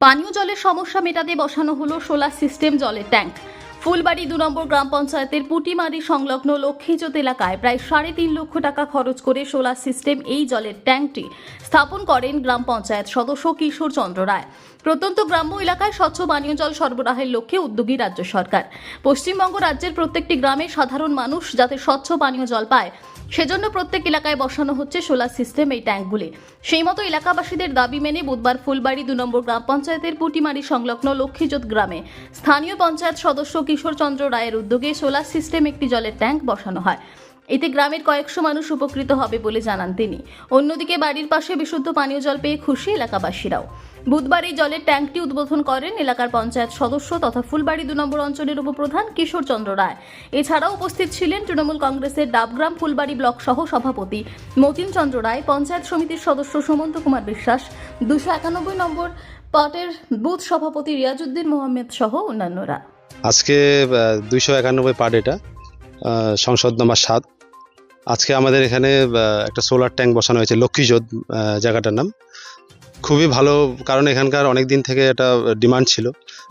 পানীয় জলের সমস্যা মেটাতে বসানো হলো সোলার সিস্টেম জলের ট্যাঙ্ক। ফুলবাড়ি দু নম্বর গ্রাম পঞ্চায়েতের পুটিমারি সংলগ্ন লক্ষ্মীজোত এলাকায় প্রায় সাড়ে তিন লক্ষ টাকা খরচ করে সোলার সিস্টেম এই জলের ট্যাঙ্কটি স্থাপন করেন গ্রাম পঞ্চায়েত সদস্য কিশোর চন্দ্র রায়। প্রত্যন্ত গ্রাম্য এলাকায় স্বচ্ছ পানীয় জল সরবরাহের লক্ষ্যে উদ্যোগী রাজ্য সরকার। পশ্চিমবঙ্গ রাজ্যের প্রত্যেকটি গ্রামে সাধারণ মানুষ যাতে স্বচ্ছ পানীয় জল পায়, সেজন্য প্রত্যেক এলাকায় বসানো হচ্ছে সোলার সিস্টেম এই ট্যাঙ্কগুলি। সেই মতো এলাকাবাসীদের দাবি মেনে বুধবার ফুলবাড়ি দু নম্বর গ্রাম পঞ্চায়েতের পুটিমারি সংলগ্ন লক্ষ্মীজোত গ্রামে স্থানীয় পঞ্চায়েত সদস্য কিশোর চন্দ্র রায়ের উদ্যোগে সোলার সিস্টেম একটি জলের ট্যাঙ্ক বসানো হয়। এতে গ্রামের কয়েকশো মানুষ উপকৃত হবে বলে জানান তিনি। অন্যদিকে বাড়ির পাশে বিশুদ্ধ পানীয় জল পেয়ে খুশি এলাকাবাসীরাও। বুধবার এই জলের ট্যাঙ্কটি উদ্বোধন করেন এলাকার পঞ্চায়েত সদস্য তথা ফুলবাড়ি দু নম্বর অঞ্চলের উপপ্রধান কিশোর চন্দ্র রায়। এছাড়াও উপস্থিত ছিলেন তৃণমূল কংগ্রেসের ডাবগ্রাম ফুলবাড়ি ব্লক সহ সভাপতি মতিন চন্দ্র রায়, পঞ্চায়েত সমিতির সদস্য সুমন্ত কুমার বিশ্বাস, দুশো একানব্বই নম্বর পাটের বুথ সভাপতি রিয়াজউদ্দিন মোহাম্মদ সহ অন্যান্যরা। আজকে দুইশো একানব্বই পার্ট এটা সংসদ নম্বর সাত। আজকে আমাদের এখানে একটা সোলার ট্যাঙ্ক বসানো হয়েছে লক্ষ্মীজোত আহ, জায়গাটার নাম। খুবই ভালো কারণ এখানকার অনেক দিন থেকে একটা ডিমান্ড ছিল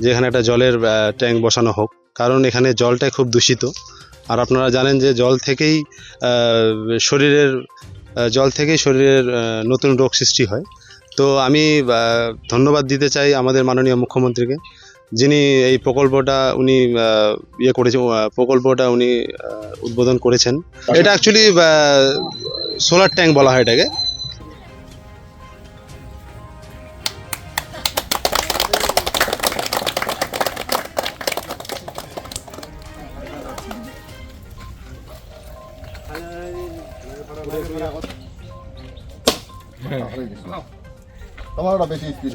যে এখানে একটা জলের ট্যাঙ্ক বসানো হোক। কারণ এখানে জলটাই খুব দূষিত। আর আপনারা জানেন যে জল থেকেই শরীরের জল থেকেই শরীরের নতুন রোগ সৃষ্টি হয়। তো আমি ধন্যবাদ দিতে চাই আমাদের মাননীয় মুখ্যমন্ত্রীকে। যিনি এই প্রকল্পটা উনি ইয়ে করেছেন প্রকল্পটা উনি উদ্বোধন করেছেন। এটা অ্যাকচুয়ালি সোলার ট্যাঙ্ক বলা হয় এটাকে। তোমার বেশি স্পিড